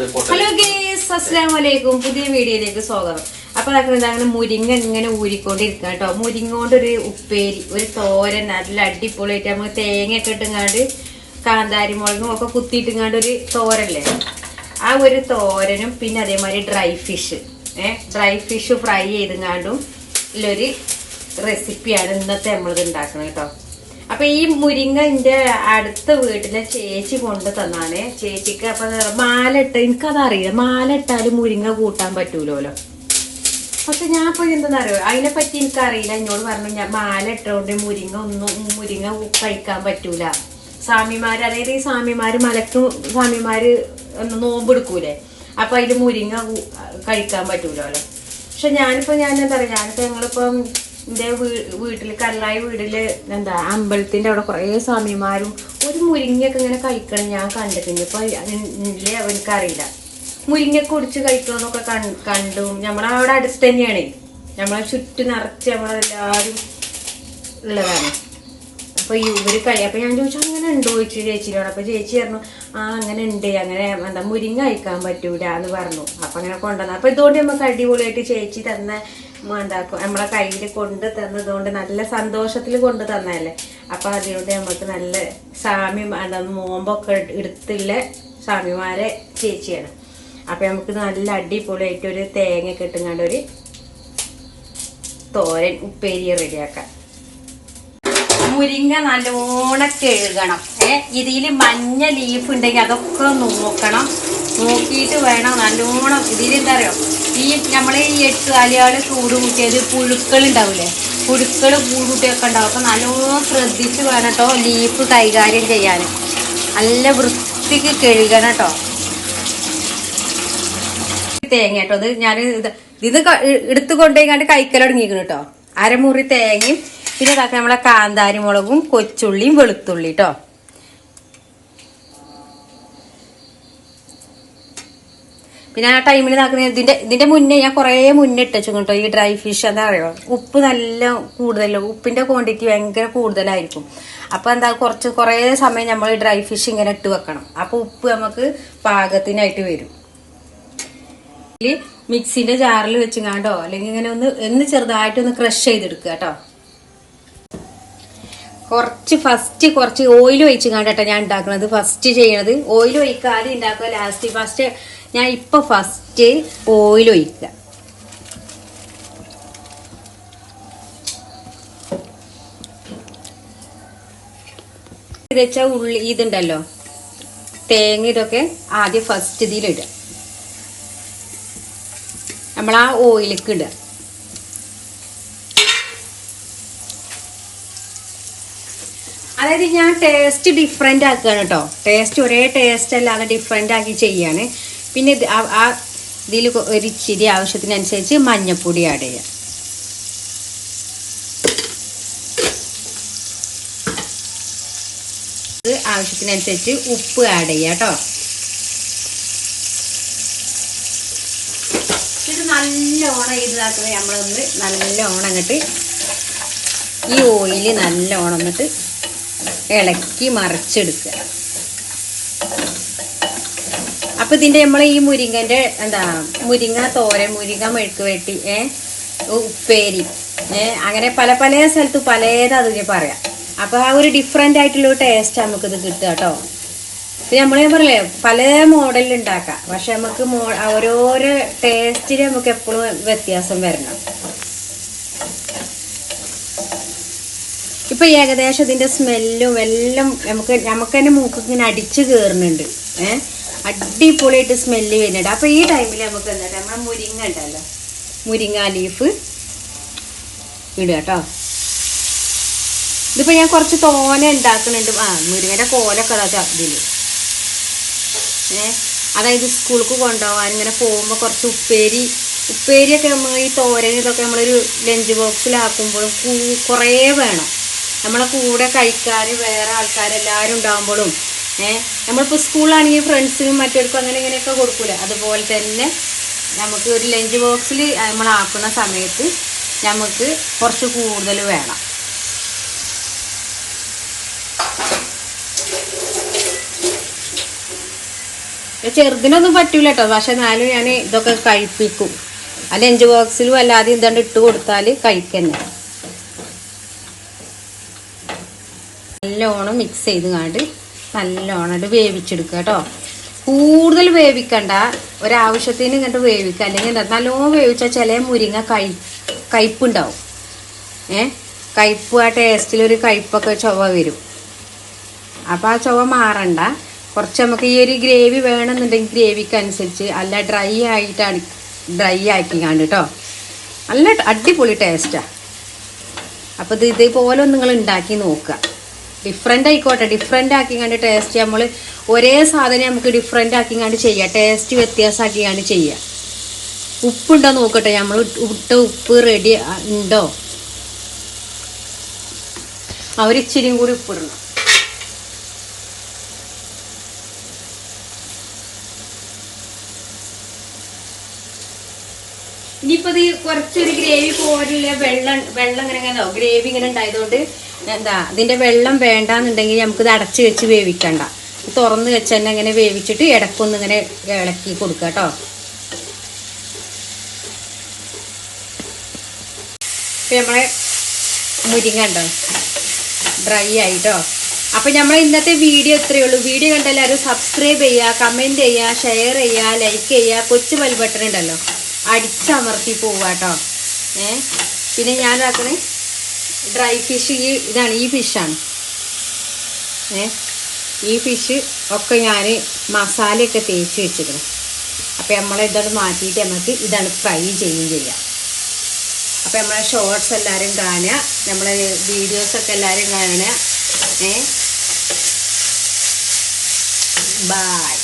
Hello guys അസ്സാം വലൈക്കും പുതിയ വീഡിയോയിലേക്ക് സ്വാഗതം. അപ്പൊ അതൊക്കെ അങ്ങനെ മുരിങ്ങ ഇങ്ങനെ ഊരിക്കൊണ്ടിരിക്കുക കേട്ടോ. മുരിങ്ങ കൊണ്ടൊരു ഉപ്പേരി ഒരു തോരൻ നല്ല അടിപൊളിയായിട്ട് നമുക്ക് തേങ്ങയൊക്കെ ഇട്ടുങ്ങാണ്ട് കാന്താരി മുളകും ഒക്കെ കുത്തിയിട്ടുങ്ങാണ്ട് ഒരു തോരല്ലേ? ആ ഒരു തോരനും പിന്നെ അതേമാതിരി ഡ്രൈ ഫിഷ്. ഏഹ് ഡ്രൈ ഫിഷ് ഫ്രൈ ചെയ്തുങ്ങാണ്ടും ഉള്ളൊരു റെസിപ്പിയാണ് ഇന്നത്തെ നമ്മളിത് ഉണ്ടാക്കുന്നത് കേട്ടോ. അപ്പൊ ഈ മുരിങ്ങ എന്റെ അടുത്ത വീട്ടിലെ ചേച്ചി കൊണ്ട് തന്നാണ്. ചേച്ചിക്ക് അപ്പൊ മാല ഇട്ട എനിക്കതറിയില്ല. മാല ഇട്ടാലും മുരിങ്ങ കൂട്ടാൻ പറ്റൂലോലോ? പക്ഷെ ഞാൻ ഇപ്പൊ എന്താണെന്നറിയോ അതിനെ പറ്റി എനിക്കറിയില്ല. എന്നോട് പറഞ്ഞു ഞാൻ മാല ഇട്ടോണ്ട് മുരിങ്ങ ഒന്നും മുരിങ്ങ കഴിക്കാൻ പറ്റൂല. സ്വാമിമാര് അതായത് ഈ സ്വാമിമാര് മലക്ക് സ്വാമിമാര് നോമ്പെടുക്കൂലേ? അപ്പൊ അതിൽ മുരിങ്ങ കഴിക്കാൻ പറ്റൂലോ പക്ഷെ ഞാനിപ്പോ ഞാൻ എന്താ പറയാ ഞാനിപ്പോ ഞങ്ങളിപ്പം എന്റെ വീട്ടിൽ കല്ലായ വീട്ടിൽ എന്താ അമ്പലത്തിന്റെ അവിടെ കുറേ സ്വാമിമാരും ഒരു മുരിങ്ങയൊക്കെ ഇങ്ങനെ കഴിക്കണം ഞാൻ കണ്ടിട്ടുണ്ട്. ഇപ്പോൾ ഇല്ലേ അവനക്കറിയില്ല മുരിങ്ങ കുടിച്ച് കഴിക്കണമെന്നൊക്കെ കണ്ടു. നമ്മളവിടെ അടുത്ത് തന്നെയാണ്. നമ്മളെ ചുറ്റും നിറച്ച് നമ്മളെല്ലാവരും ഉള്ളതാണ്. അപ്പോൾ ഇവർ കഴി അപ്പോൾ ഞാൻ ചോദിച്ചു അങ്ങനെ ഉണ്ടോ? ചോദിച്ചു ചേച്ചിയോട് അപ്പോൾ ചേച്ചി പറഞ്ഞു ആ അങ്ങനെ ഉണ്ട്. അങ്ങനെ എന്താ മുരിങ്ങ കഴിക്കാൻ പറ്റൂല എന്ന് പറഞ്ഞു. അപ്പോൾ അങ്ങനെ കൊണ്ടുവന്നു. അപ്പോൾ ഇതുകൊണ്ട് നമുക്ക് അടിപൊളിയായിട്ട് ചേച്ചി തന്ന ഉം, നമ്മളെ കയ്യിൽ കൊണ്ട് തന്നതുകൊണ്ട് നല്ല സന്തോഷത്തിൽ കൊണ്ട് തന്നതല്ലേ? അപ്പൊ അതിലൂടെ നമുക്ക് നല്ല സാമ്യം എന്താ നോമ്പൊക്കെ എടുത്തുള്ള സ്വാമിമാരെ ചേച്ചിയാണ്. അപ്പൊ നമുക്ക് നല്ല അടിപൊളിയായിട്ട് ഒരു തേങ്ങ കെട്ടുങ്ങാണ്ട് ഒരു തോരൻ ഉപ്പേരി റെഡിയാക്കാം. മുരിങ്ങ നല്ലോണം കഴുകണം. ഏ ഇതിൽ മഞ്ഞ ലീഫ് ഉണ്ടെങ്കിൽ അതൊക്കെ നോക്കണം. നോക്കിയിട്ട് വേണം നല്ലോണം. ഇതിൽ എന്താ പറയുക ഈ നമ്മൾ ഈ എട്ടുകാലിയാൾ ചൂട് കൂട്ടിയത് പുഴുക്കൾ ഉണ്ടാവില്ലേ പുഴുക്കൾ കൂടുകൂട്ടിയൊക്കെ ഉണ്ടാവും. അപ്പം നല്ലോണം ശ്രദ്ധിച്ച് വേണം കേട്ടോ ലീഫ് കൈകാര്യം ചെയ്യാൻ നല്ല വൃത്തിക്ക് കഴുകണം കേട്ടോ. തേങ്ങ കേട്ടോ അത് ഞാൻ ഇത് ഇത് എടുത്ത് കൊണ്ടുപോയിക്കാണ്ട് കൈക്കലൊടങ്ങിക്കണം കേട്ടോ. അരമുറി തേങ്ങയും പിന്നെ ഇതാക്കുക നമ്മളെ കാന്താരി മുളകും കൊച്ചുള്ളിയും വെളുത്തുള്ളി കേട്ടോ പിന്നെ ആ ടൈമിൽ ഇതാക്കുന്ന ഇതിന്റെ ഇതിന്റെ മുന്നേ ഞാൻ കുറേ മുന്നേ ഇട്ടു കേട്ടോ ഈ ഡ്രൈ ഫിഷ് എന്താ പറയുക ഉപ്പ് നല്ല കൂടുതലോ ഉപ്പിന്റെ ക്വാണ്ടിറ്റി ഭയങ്കര കൂടുതലായിരിക്കും. അപ്പൊ എന്താ കുറച്ച് കുറേ സമയം നമ്മൾ ഈ ഡ്രൈ ഫിഷ് ഇങ്ങനെ ഇട്ട് വെക്കണം. അപ്പൊ ഉപ്പ് നമുക്ക് പാകത്തിനായിട്ട് വരും. മിക്സിന്റെ ജാറിൽ വെച്ചുങ്ങാണ്ടോ അല്ലെങ്കിൽ ഇങ്ങനെ ഒന്ന് ഒന്ന് ചെറുതായിട്ടൊന്ന് ക്രഷ് ചെയ്തെടുക്കുക കേട്ടോ. കുറച്ച് ഫസ്റ്റ് കുറച്ച് ഓയിൽ ഒഴിച്ച് കണ്ടിട്ടാണ് ഞാൻ ഉണ്ടാക്കുന്നത് ഫസ്റ്റ് ചെയ്യണത്. ഓയിൽ ഒഴിക്കുക. ആദ്യം ഉണ്ടാക്കുക ലാസ്റ്റ് ഫസ്റ്റ് ഞാൻ ഇപ്പൊ ഫസ്റ്റ് ഓയിൽ ഒഴിക്കുക. ഇത് ഉള്ളി ഇതുണ്ടല്ലോ. തേങ്ങ ഇതൊക്കെ ആദ്യം ഫസ്റ്റ് ഇതിലിടുക. നമ്മൾ ആ ഓയിലേക്ക് ഇടുക. അതായത് ഞാൻ ടേസ്റ്റ് ഡിഫറെന്റ് ആക്കുകയാണ് കേട്ടോ ടേസ്റ്റ് ഒരേ ടേസ്റ്റ് അല്ലാതെ ഡിഫറെന്റ് ആക്കി ചെയ്യാണ്. പിന്നെ ആ- ഇതിൽ ഒരു ഇച്ചിരി ആവശ്യത്തിനനുസരിച്ച് മഞ്ഞപ്പൊടി ആഡ് ചെയ്യാം. ആവശ്യത്തിനനുസരിച്ച് ഉപ്പ് ആഡ് ചെയ്യാം കേട്ടോ ഇത് നല്ലോണം ഇതാക്കുന്നത് നമ്മളൊന്ന് നല്ലോണം അങ്ങോട്ട് ഈ ഓയിൽ നല്ലോണം എന്നിട്ട് ഇളക്കി മറിച്ചെടുക്കുക. അപ്പൊ ഇതിന്റെ നമ്മൾ ഈ മുരിങ്ങന്റെ എന്താ മുരിങ്ങ തോരൻ മുരിങ്ങ മെഴുക്ക് വെട്ടി ഉപ്പേരി അങ്ങനെ പല പല സ്ഥലത്ത് പലേത് അതിന് പറയാം. അപ്പൊ ആ ഒരു ഡിഫറെന്റ് ആയിട്ടുള്ള ടേസ്റ്റ് നമുക്കിത് കിട്ടുക കേട്ടോ. പിന്നെ നമ്മൾ ഞാൻ പറയലേ പല മോഡലിൽ ഉണ്ടാക്കാം. പക്ഷെ നമുക്ക് മോ ഓരോരോ ടേസ്റ്റിൽ നമുക്ക് എപ്പോഴും വ്യത്യാസം വരണം. ഇപ്പൊ ഏകദേശം ഇതിന്റെ സ്മെല്ലും എല്ലാം നമുക്ക് നമുക്ക് തന്നെ മൂക്ക് ഇങ്ങനെ അടിച്ചു കയറുന്നുണ്ട് ഏഹ് അടിപൊളിയായിട്ട് സ്മെല്ല് വരുന്നുണ്ട്. അപ്പൊ ഈ ടൈമിൽ നമുക്ക് എന്താ നമ്മളെ മുരിങ്ങ ഉണ്ടല്ലോ. മുരിങ്ങ ലീഫ് ഇടുക കേട്ടോ ഇതിപ്പോ ഞാൻ കുറച്ച് തോന ഉണ്ടാക്കുന്നുണ്ട്. ആ മുരിങ്ങയുടെ കോലൊക്കെ അതാ ഇതിൽ. ഏഹ് അതായത് സ്കൂൾക്ക് കൊണ്ടുപോകാൻ ഇങ്ങനെ പോകുമ്പോൾ കുറച്ച് ഉപ്പേരി ഉപ്പേരിയൊക്കെ നമ്മൾ ഈ തോരൻ നമ്മളൊരു ലഞ്ച് ബോക്സിലാക്കുമ്പോഴും കുറേ വേണം. നമ്മളെ കൂടെ കഴിക്കാൻ വേറെ ആൾക്കാരെല്ലാവരും ഉണ്ടാകുമ്പോഴും ഏഹ് നമ്മളിപ്പോൾ സ്കൂളാണെങ്കിൽ ഫ്രണ്ട്സിനും മറ്റവർക്കും അങ്ങനെ ഇങ്ങനെയൊക്കെ കൊടുക്കൂല? അതുപോലെ തന്നെ നമുക്ക് ഒരു ലഞ്ച് ബോക്സിൽ നമ്മളാക്കുന്ന സമയത്ത് നമുക്ക് കുറച്ച് കൂടുതൽ വേണം. ചെറുതിനൊന്നും പറ്റൂല കേട്ടോ പക്ഷെ എന്നാലും ഞാൻ ഇതൊക്കെ കഴിപ്പിക്കും. ആ ലഞ്ച് ബോക്സിലും അല്ലാതെ ഇതാണ്ട് ഇട്ട് കൊടുത്താൽ കഴിക്കന്നെ. നല്ലോണം മിക്സ് ചെയ്ത് കണ്ട് നല്ലോണം വേവിച്ചെടുക്കുക കേട്ടോ. കൂടുതൽ വേവിക്കണ്ട. ഒരാവശ്യത്തിന് ഇങ്ങോട്ട് വേവിക്കുക. അല്ലെങ്കിൽ എന്താ നല്ലോണം വേവിച്ചാൽ ചില മുരിങ്ങ കൈ കയ്പുണ്ടാവും ഏ? കയ്പ് ആ ടേസ്റ്റിലൊരു കയ്പൊക്കെ ചൊവ വരും. അപ്പോൾ ആ ചൊവ മാറണ്ട. കുറച്ച് നമുക്ക് ഈ ഒരു ഗ്രേവി വേണമെന്നുണ്ടെങ്കിൽ ഗ്രേവിക്ക് അനുസരിച്ച് അല്ല ഡ്രൈ ആയിട്ടാണ് ഡ്രൈ ആക്കി കണ്ട് കേട്ടോ. നല്ല അടിപൊളി ടേസ്റ്റാണ് അപ്പോൾ ഇത് ഇതേപോലെ നിങ്ങൾ ഉണ്ടാക്കി നോക്കുക. ഡിഫറെന്റ് ആയിക്കോട്ടെ ഡിഫറെന്റ് ആക്കി കണ്ട് ടേസ്റ്റ് നമ്മൾ ഒരേ സാധനം നമുക്ക് ഡിഫറെന്റ് ആക്കി കണ്ട് ചെയ്യാം. ടേസ്റ്റ് വ്യത്യാസമാക്കി കണ്ട് ചെയ്യാം. ഉപ്പുണ്ടോ നോക്കട്ടെ നമ്മൾ ഇട്ട ഉപ്പ് റെഡി ഉണ്ടോ? അവരിച്ചിരിയും കൂടി ഉപ്പിടണം. ഇനിയിപ്പോ ഇത് കുറച്ചൊരു ഗ്രേവി പോരില്ല വെള്ളം വെള്ളം ഇങ്ങനെ ഇങ്ങനെ ഗ്രേവി ഇങ്ങനെ ഉണ്ടായതുകൊണ്ട് എന്താ ഇതിന്റെ വെള്ളം വേണ്ടാന്നുണ്ടെങ്കിൽ നമുക്കിത് അടച്ച് വെച്ച് വേവിക്കണ്ട. തുറന്ന് വെച്ച് തന്നെ ഇങ്ങനെ വേവിച്ചിട്ട് ഇടക്കൊന്ന് ഇങ്ങനെ ഇളക്കി കൊടുക്കുക കേട്ടോ. നമ്മളെ മുരിങ്ങ ഉണ്ടോ? ഡ്രൈ ആയിട്ടോ. അപ്പൊ നമ്മൾ ഇന്നത്തെ വീഡിയോ ഇത്രയേ ഉള്ളൂ. വീഡിയോ കണ്ട എല്ലാവരും സബ്സ്ക്രൈബ് ചെയ്യുക കമന്റ് ചെയ്യുക ഷെയർ ചെയ്യുക ലൈക്ക് ചെയ്യുക കൊച്ചു ബെൽ ബട്ടൺ ഉണ്ടല്ലോ. അടിച്ചമർത്തി പോവാട്ടോ. ഏ? പിന്നെ ഞാൻ ആക്കണേ ഡ്രൈ ഫിഷ് ഈ ഇതാണ് ഈ ഫിഷാണ് ഏ? ഈ ഫിഷ് ഒക്കെ ഞാൻ മസാലയൊക്കെ തേച്ച് വെച്ചിരിക്കണം. അപ്പം നമ്മൾ ഇതാണ് മാറ്റിയിട്ട് നമുക്ക് ഇതാണ് ഫ്രൈ ചെയ്യുകയും ചെയ്യാം. അപ്പം നമ്മളെ ഷോർട്സ് എല്ലാവരും കാണുക നമ്മളെ വീഡിയോസൊക്കെ എല്ലാവരും കാണുക. ഏ? ബായ്